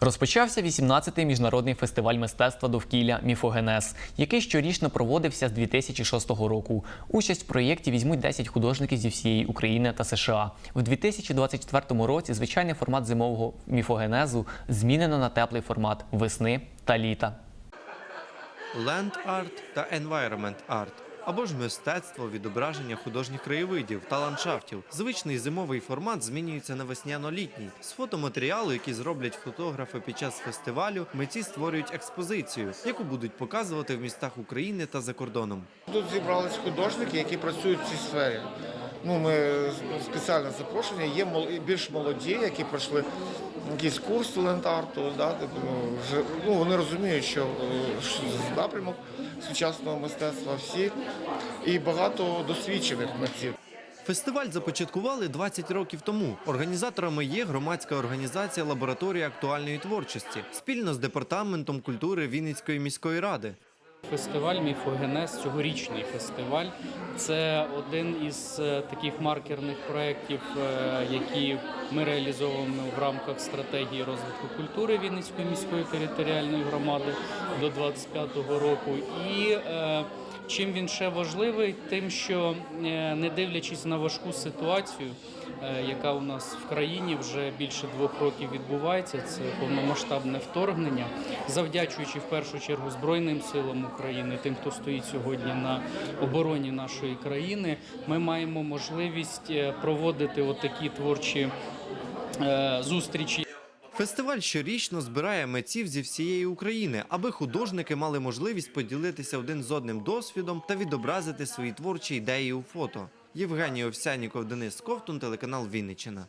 Розпочався 18-й міжнародний фестиваль мистецтва довкілля Міфогенез, який щорічно проводився з 2006 року. Участь в проєкті візьмуть 10 художників зі всієї України та США. В 2024 році звичайний формат зимового міфогенезу змінено на теплий формат весни та літа. Land Art та Environment Art або ж мистецтво відображення художніх краєвидів та ландшафтів. Звичний зимовий формат змінюється на весняно-літній. З фотоматеріалу, які зроблять фотографи під час фестивалю, митці створюють експозицію, яку будуть показувати в містах України та за кордоном. Тут зібрались художники, які працюють в цій сфері. Ну, ми спеціально запрошені. Є більш молоді, які пройшли якийсь курс ленд-арту. Да, вже, ну, вони розуміють, що, е, напрямок сучасного мистецтва всі і багато досвідчених митців. Фестиваль започаткували 20 років тому. Організаторами є громадська організація Лабораторія актуальної творчості спільно з департаментом культури Вінницької міської ради. Фестиваль Міфогенез, цьогорічний фестиваль. Це один із е, таких маркерних проєктів, е, які ми реалізовуємо в рамках стратегії розвитку культури Вінницької міської територіальної громади до 25-го року. І е, чим він ще важливий, тим, що е, не дивлячись на важку ситуацію, е, яка у нас в країні вже більше двох років відбувається, це повномасштабне вторгнення, завдячуючи в першу чергу Збройним силам України, тим, хто стоїть сьогодні на обороні нашої країни, ми маємо можливість е, проводити отакі творчі зустрічі. Фестиваль щорічно збирає митців зі всієї України, аби художники мали можливість поділитися один з одним досвідом та відобразити свої творчі ідеї у фото. Євгеній Овсяніков, Денис Ковтун, телеканал Вінниччина.